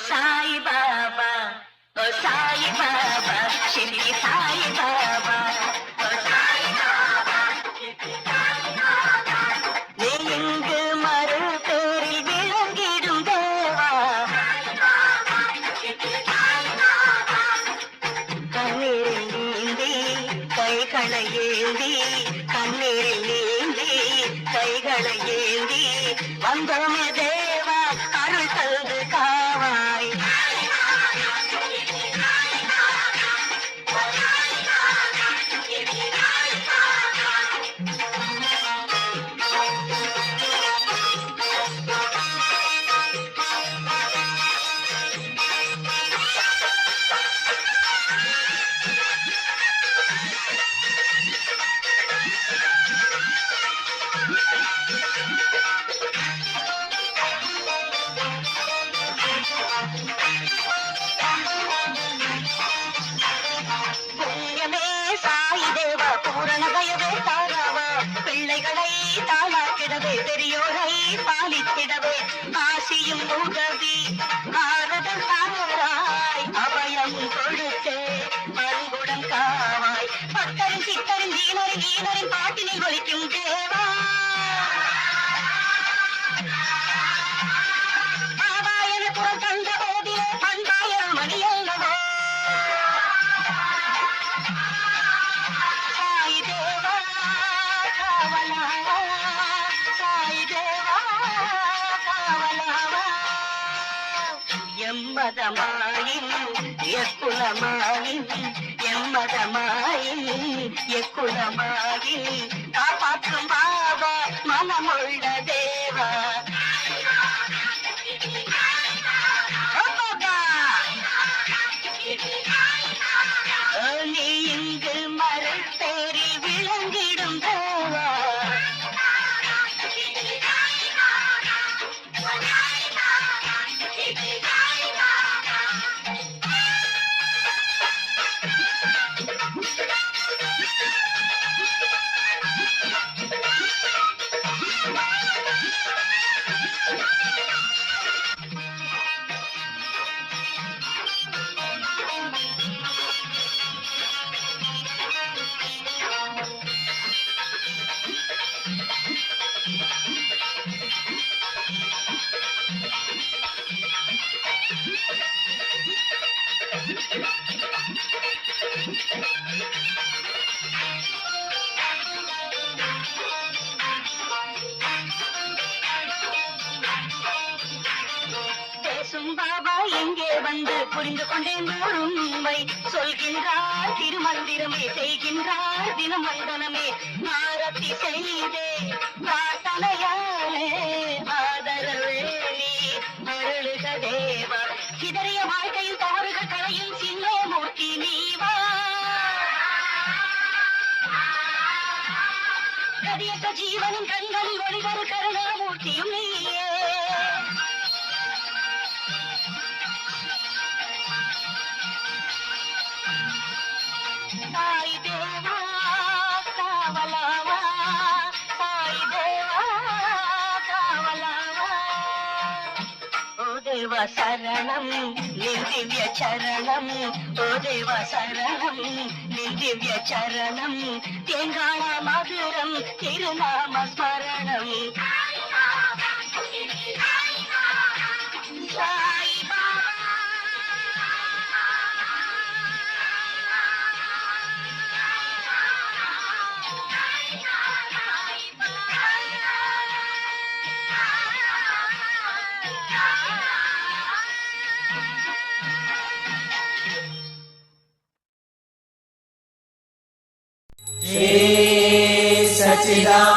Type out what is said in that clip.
சாய் பாபா ஓ சாய் பாபா சிறி சாய் பாபா ஏந்தி கண்ணீரில் ஏந்தி கைகளை ஏந்தி வந்தோம் எதை தாளாக்கிடவே பாலித்திடவே ஆசியும் உதவி. ஆறுதல் தாராய் அபயம் கொடுத்தே அன்புடன் காவாய். பக்தரின் சித்தரின் தீனரின் ஈனரின் பாட்டினில் ஒலிக்கும் எம்மதமாயின் எக்குலமாயின் எம்மதமாயின் எக்குலமாயின் காப்பாற்றும் பாபா மனமுள்ள தேவா. பேசும் பாபா எங்கே வந்து புரிந்து கொண்டேன் ஓர் உண்மை. சொல்கின்றார் திருமந்திரமே செய்கின்றார் தினமந்தனமே மாரத்தி செய்தே. பிரார்த்தனையாலே ஆதரவே நீ அருளுக தேவா. சிதறிய வாழ்க்கையில் தவறுகள் களையும் சின்ன மூர்த்தி நீவா. கதியற்ற ஜீவனின் கண்களில் ஒளிதரு கருணாமூர்த்தியும் நீயே. தேவ சரணம் நின் சரணம். ஓ தேவ சரணம் நின் சரணம். தேங்காள மதுரம் திருநாம ஸ்மரணம். down.